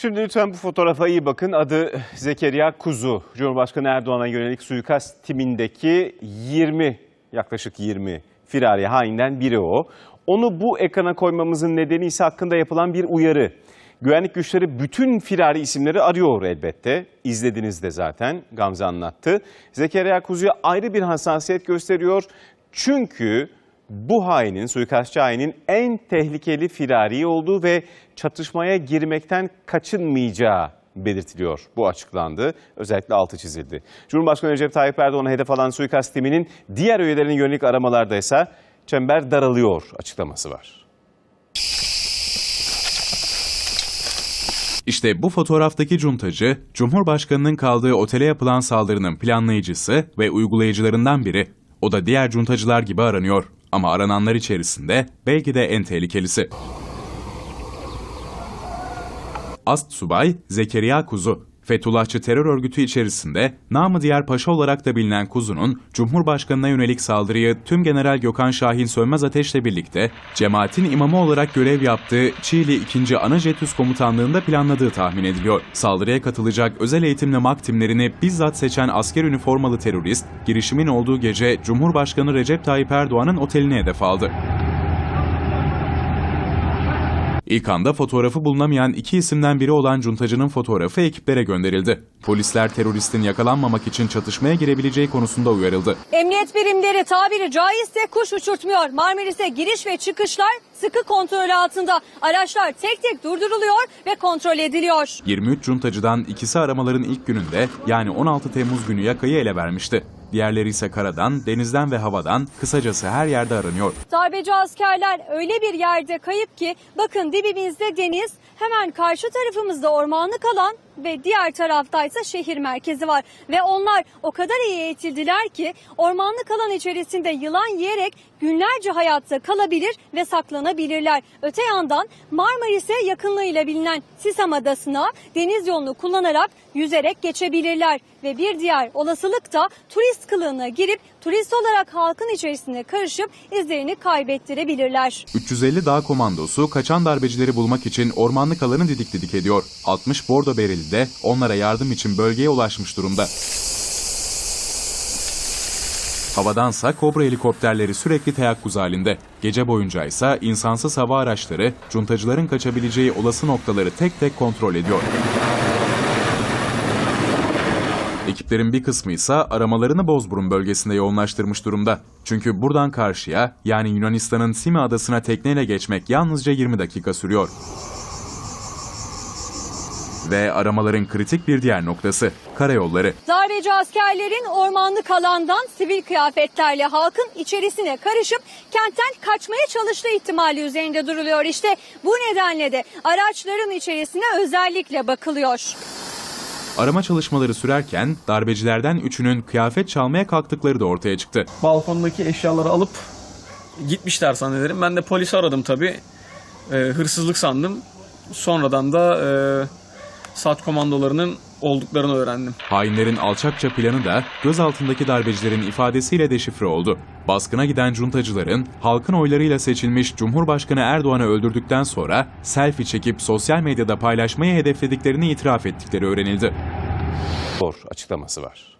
Şimdi lütfen bu fotoğrafa iyi bakın. Adı Zekeriya Kuzu. Cumhurbaşkanı Erdoğan'a yönelik suikast timindeki 20, yaklaşık 20 firari hainden biri o. Onu bu ekrana koymamızın nedeni ise hakkında yapılan bir uyarı. Güvenlik güçleri bütün firari isimleri arıyor elbette. İzlediniz de zaten Gamze anlattı. Zekeriya Kuzu'ya ayrı bir hassasiyet gösteriyor. Çünkü bu hainin, suikastçı hainin en tehlikeli firari olduğu ve çatışmaya girmekten kaçınmayacağı belirtiliyor. Bu açıklandı. Özellikle altı çizildi. Cumhurbaşkanı Recep Tayyip Erdoğan'a hedef alan suikast timinin diğer üyelerinin yönelik aramalarda ise çember daralıyor açıklaması var. İşte bu fotoğraftaki cuntacı, Cumhurbaşkanı'nın kaldığı otele yapılan saldırının planlayıcısı ve uygulayıcılarından biri. O da diğer cuntacılar gibi aranıyor. Ama arananlar içerisinde belki de en tehlikelisi. Ast subay Zekeriya Kuzu. Fethullahçı terör örgütü içerisinde namı diğer paşa olarak da bilinen Kuzu'nun Cumhurbaşkanı'na yönelik saldırıyı tüm General Gökhan Şahin Sönmez Ateş'le birlikte cemaatin imamı olarak görev yaptığı Çiğli 2. Anajetüs Komutanlığı'nda planladığı tahmin ediliyor. Saldırıya katılacak özel eğitimli MAK timlerini bizzat seçen asker üniformalı terörist, girişimin olduğu gece Cumhurbaşkanı Recep Tayyip Erdoğan'ın oteline hedef aldı. İlk anda fotoğrafı bulunamayan iki isimden biri olan cuntacının fotoğrafı ekiplere gönderildi. Polisler teröristin yakalanmamak için çatışmaya girebileceği konusunda uyarıldı. Emniyet birimleri tabiri caizse kuş uçurtmuyor. Marmaris'e giriş ve çıkışlar sıkı kontrol altında. Araçlar tek tek durduruluyor ve kontrol ediliyor. 23 cuntacıdan ikisi aramaların ilk gününde yani 16 Temmuz günü yakayı ele vermişti. Diğerleri ise karadan, denizden ve havadan kısacası her yerde aranıyor. Darbeci askerler öyle bir yerde kayıp ki bakın dibimizde deniz, hemen karşı tarafımızda ormanlık alan ve diğer taraftaysa şehir merkezi var. Ve onlar o kadar iyi eğitildiler ki ormanlık alan içerisinde yılan yiyerek günlerce hayatta kalabilir ve saklanabilirler. Öte yandan Marmaris'e yakınlığıyla bilinen Sisam Adası'na deniz yolunu kullanarak yüzerek geçebilirler. Ve bir diğer olasılık da turist kılığına girip turist olarak halkın içerisine karışıp izlerini kaybettirebilirler. 350 dağ komandosu kaçan darbecileri bulmak için ormanlık alanı didik didik ediyor. 60 bordo bereli de onlara yardım için bölgeye ulaşmış durumda. Havadansa Kobra helikopterleri sürekli teyakkuz halinde. Gece boyunca ise insansız hava araçları cuntacıların kaçabileceği olası noktaları tek tek kontrol ediyor. Ekiplerin bir kısmı ise aramalarını Bozburun bölgesinde yoğunlaştırmış durumda. Çünkü buradan karşıya yani Yunanistan'ın Simi adasına tekneyle geçmek yalnızca 20 dakika sürüyor. Ve aramaların kritik bir diğer noktası karayolları. Darbeci askerlerin ormanlık alandan sivil kıyafetlerle halkın içerisine karışıp kentten kaçmaya çalıştığı ihtimali üzerinde duruluyor. İşte bu nedenle de araçların içerisine özellikle bakılıyor. Arama çalışmaları sürerken darbecilerden üçünün kıyafet çalmaya kalktıkları da ortaya çıktı. balkondaki eşyaları alıp gitmişler zannederim. Ben de polisi aradım tabii. Ee, hırsızlık sandım. Sonradan da e, SAT komandolarının olduklarını öğrendim. Hainlerin alçakça planı da gözaltındaki darbecilerin ifadesiyle deşifre oldu. Baskına giden cuntacıların halkın oylarıyla seçilmiş Cumhurbaşkanı Erdoğan'ı öldürdükten sonra selfie çekip sosyal medyada paylaşmayı hedeflediklerini itiraf ettikleri öğrenildi. Zor açıklaması var.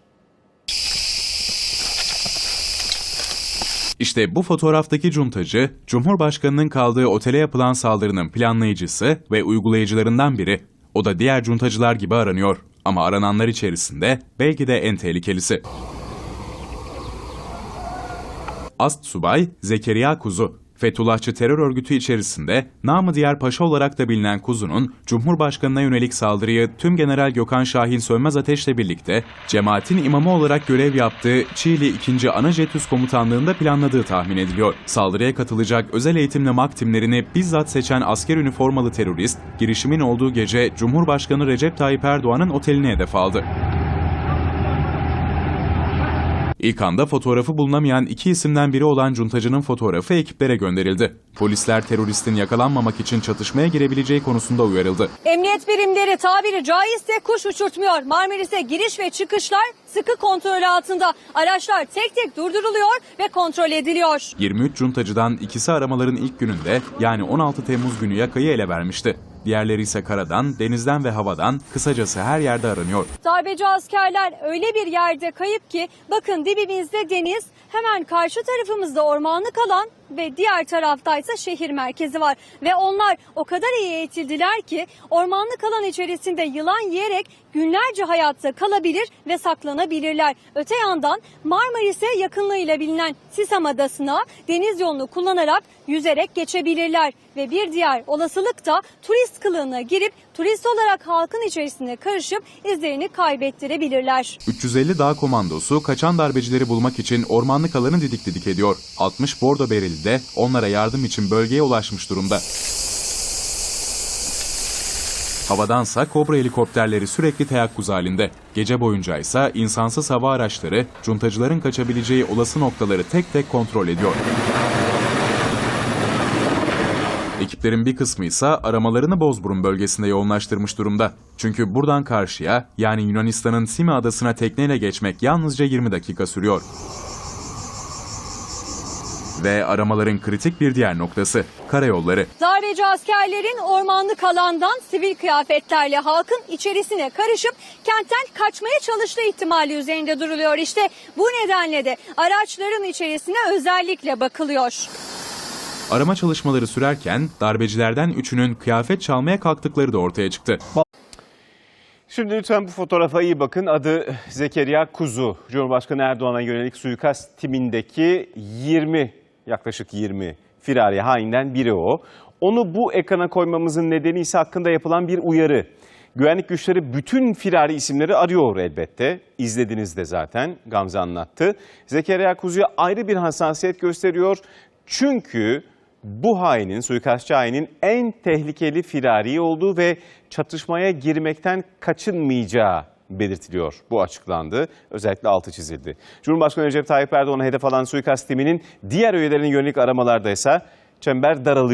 İşte bu fotoğraftaki cuntacı, Cumhurbaşkanı'nın kaldığı otele yapılan saldırının planlayıcısı ve uygulayıcılarından biri. O da diğer cuntacılar gibi aranıyor. Ama arananlar içerisinde belki de en tehlikelisi. Ast subay Zekeriya Kuzu. Fethullahçı terör örgütü içerisinde namı diğer paşa olarak da bilinen Kuzu'nun Cumhurbaşkanı'na yönelik saldırıyı tüm General Gökhan Şahin Sönmez Ateş'le birlikte cemaatin imamı olarak görev yaptığı Çiğli 2. Anajetüs Komutanlığı'nda planladığı tahmin ediliyor. Saldırıya katılacak özel eğitimli MAK timlerini bizzat seçen asker üniformalı terörist, girişimin olduğu gece Cumhurbaşkanı Recep Tayyip Erdoğan'ın oteline hedef aldı. İlk anda fotoğrafı bulunamayan iki isimden biri olan cuntacının fotoğrafı ekiplere gönderildi. Polisler teröristin yakalanmamak için çatışmaya girebileceği konusunda uyarıldı. Emniyet birimleri tabiri caizse kuş uçurtmuyor. Marmaris'e giriş ve çıkışlar sıkı kontrol altında. Araçlar tek tek durduruluyor ve kontrol ediliyor. 23 cuntacıdan ikisi aramaların ilk gününde yani 16 Temmuz günü yakayı ele vermişti. Diğerleri ise karadan, denizden ve havadan kısacası her yerde aranıyor. Darbeci askerler öyle bir yerde kayıp ki bakın dibimizde deniz, hemen karşı tarafımızda ormanlık alan ve diğer taraftaysa şehir merkezi var. Ve onlar o kadar iyi eğitildiler ki ormanlık alan içerisinde yılan yiyerek günlerce hayatta kalabilir ve saklanabilirler. Öte yandan Marmaris'e yakınlığıyla bilinen Sisam Adası'na deniz yolunu kullanarak yüzerek geçebilirler. Ve bir diğer olasılık da turist kılığına girip turist olarak halkın içerisine karışıp izlerini kaybettirebilirler. 350 dağ komandosu kaçan darbecileri bulmak için ormanlık alanı didik didik ediyor. 60 bordo bereli de onlara yardım için bölgeye ulaşmış durumda. Havadansa Kobra helikopterleri sürekli teyakkuz halinde. Gece boyunca ise insansız hava araçları cuntacıların kaçabileceği olası noktaları tek tek kontrol ediyor. Ekiplerin bir kısmı ise aramalarını Bozburun bölgesinde yoğunlaştırmış durumda. Çünkü buradan karşıya yani Yunanistan'ın Simi adasına tekneyle geçmek yalnızca 20 dakika sürüyor. Ve aramaların kritik bir diğer noktası karayolları. Darbeci askerlerin ormanlık alandan sivil kıyafetlerle halkın içerisine karışıp kentten kaçmaya çalıştığı ihtimali üzerinde duruluyor. İşte bu nedenle de araçların içerisine özellikle bakılıyor. Arama çalışmaları sürerken darbecilerden üçünün kıyafet çalmaya kalktıkları da ortaya çıktı. Şimdi lütfen bu fotoğrafa iyi bakın. Adı Zekeriya Kuzu. Cumhurbaşkanı Erdoğan'a yönelik suikast timindeki 20, yaklaşık 20 firari hainden biri o. Onu bu ekrana koymamızın nedeni ise hakkında yapılan bir uyarı. Güvenlik güçleri bütün firari isimleri arıyor elbette. İzlediniz de zaten Gamze anlattı. Zekeriya Kuzu'ya ayrı bir hassasiyet gösteriyor. Çünkü bu hainin, suikastçı hainin en tehlikeli firari olduğu ve çatışmaya girmekten kaçınmayacağı belirtiliyor. Bu açıklandı. Özellikle altı çizildi. Cumhurbaşkanı Recep Tayyip Erdoğan'a hedef alan suikast timinin diğer üyelerine yönelik aramalarda ise çember daralıyor.